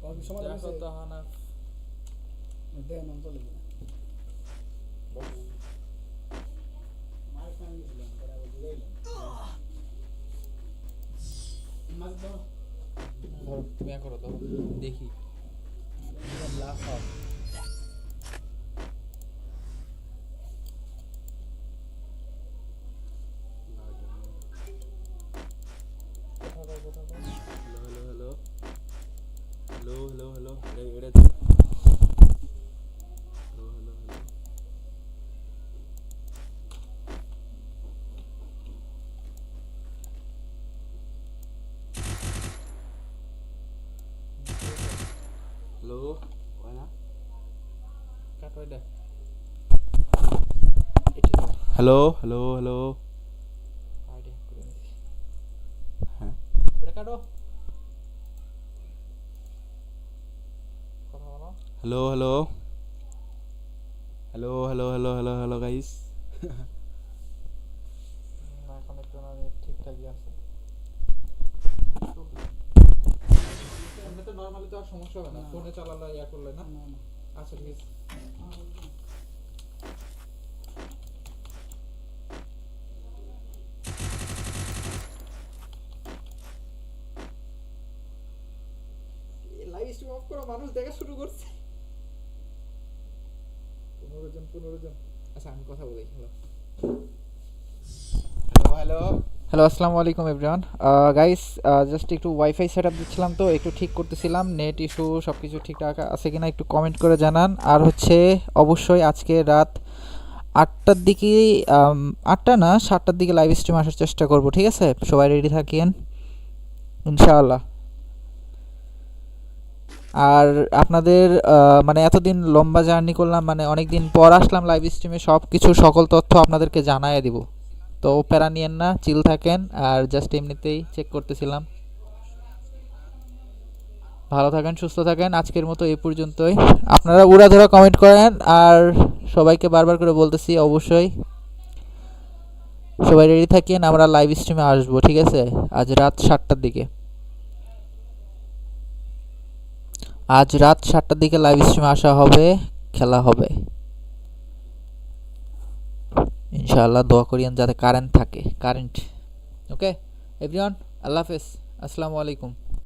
সমাধান দেখো তো হানাফ দেন আমি চলে যাই। মার খান গেছিলাম, পরে আবার ঘুরে এলাম। দাও। ধরো তুমি করো তো দেখি লাভ হবে কোথা কোথা হ্যালো হ্যালো হ্যালো হ্যালো এটা এটা হ্যালো হ্যালো হ্যালো হ্যালো হয় না কাটো এটা এটি দাও হ্যালো হ্যালো হ্যালো হ্যাঁ hello hello hello hello hello hello guys live off মানুষ দেখা শুরু করছে। পনেরো জন পনেরো জন। আচ্ছা আমি কথা বলি হ্যালো। Hello hello. হ্যালো আসসালামু আলাইকুম এভরিওয়ান গাইস জাস্ট একটু ওয়াইফাই সেট আপ দিচ্ছিলাম তো একটু ঠিক করতেছিলাম নেট ইস্যু সব কিছু ঠিকঠাক আছে কিনা একটু কমেন্ট করে জানান। আর হচ্ছে অবশ্যই আজকে রাত আটটার দিকে আটটা না সাতটার দিকে লাইভ স্ট্রিম আসার চেষ্টা করব ঠিক আছে? সবাই রেডি থাকিয়েন ইনশাআল্লাহ। আর আপনাদের মানে এতদিন লম্বা জার্নি করলাম মানে অনেক দিন পর আসলাম লাইভ স্ট্রিমে সব কিছু সকল তথ্য আপনাদেরকে জানাই দিব। তো প্যারা নিয়েন না চিল থাকেন, আর জাস্ট এমনিতেই চেক করতেছিলাম। ভালো থাকেন, সুস্থ থাকেন, আজকের মতো এই পর্যন্তই। আপনারা উড়াধরা কমেন্ট করেন, আর সবাইকে বারবার করে বলতেছি, অবশ্যই সবাই রেডি থাকেন, আমরা লাইভ স্ট্রিমে আসব, ঠিক আছে? আজ রাত সাতটার দিকে। আজ রাত সাতটার দিকে লাইভ স্ট্রিমে আসা হবে, খেলা হবে। ইনশাআল্লাহ দোয়া করিয়েন যাতে কারেন্ট থাকে কারেন্ট ওকে এভরিওয়ান আল্লাহ হাফেজ। আসসালামু আলাইকুম।